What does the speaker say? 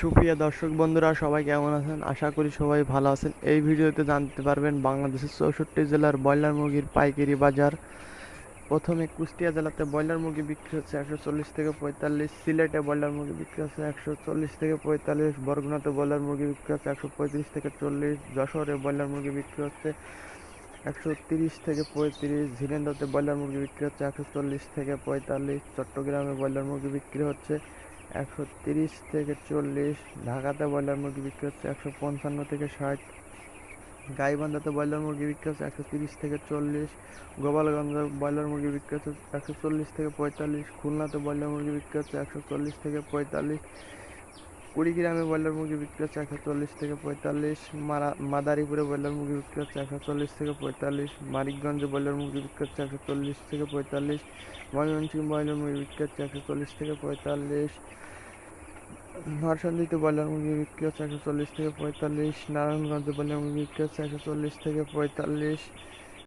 সুপ্রিয় দর্শক বন্ধুরা, সবাই কেমন আছেন? আশা করি সবাই ভালো আছেন। এই ভিডিওতে জানতে পারবেন বাংলাদেশের চৌষট্টি জেলার ব্রয়লার মুরগির পাইকারি বাজার। প্রথমে কুষ্টিয়া জেলাতে ব্রয়লার মুরগি বিক্রি হচ্ছে একশো চল্লিশ থেকে পঁয়তাল্লিশ, সিলেটে ব্রয়লার মুরগি বিক্রি হচ্ছে একশো চল্লিশ থেকে পঁয়তাল্লিশ, বরগুনাতে ব্রয়লার মুরগি বিক্রি হচ্ছে একশো পঁয়ত্রিশ থেকে চল্লিশ, যশোরে ব্রয়লার মুরগি বিক্রি হচ্ছে একশো তিরিশ থেকে পঁয়ত্রিশ ঝিনেন্দাতে ব্রয়লার মুরগি বিক্রি হচ্ছে একশো চল্লিশ থেকে পঁয়তাল্লিশ, চট্টগ্রামে ব্রয়লার মুরগি বিক্রি হচ্ছে একশো তিরিশ থেকে চল্লিশ। ঢাকাতে ব্রয়লার মুরগি বিক্রি হচ্ছে একশো পঞ্চান্ন থেকে ষাট। গাইবান্ধাতে ব্রয়লার মুরগি বিক্রি হচ্ছে একশো তিরিশ থেকে চল্লিশ। গোপালগঞ্জে ব্রয়লার মুরগি বিক্রি হচ্ছে একশো চল্লিশ থেকে পঁয়তাল্লিশ। খুলনাতে ব্রয়লার মুরগি বিক্রি হচ্ছে একশো চল্লিশ থেকে পঁয়তাল্লিশ। কুড়িগ্রামে ব্রয়লার মুরগি বিক্রি হচ্ছে একশো চল্লিশ থেকে পঁয়তাল্লিশ, মারা মাদারীপুরে ব্রয়লার মুরগি বিক্রি হচ্ছে একশো চল্লিশ থেকে পঁয়তাল্লিশ, মানিকগঞ্জে ব্রয়লার মুরগি বিক্রি হচ্ছে একশো চল্লিশ থেকে পঁয়তাল্লিশ, ময়মনসিংহ ব্রয়লার মুরগি বিক্রি হচ্ছে একশো চল্লিশ থেকে পঁয়তাল্লিশ নরসন্দিতে ব্রয়লার মুরগি বিক্রি হচ্ছে একশো চল্লিশ থেকে পঁয়তাল্লিশ, নারায়ণগঞ্জে ব্রয়লার মুরগি বিক্রি হচ্ছে একশো চল্লিশ থেকে পঁয়তাল্লিশ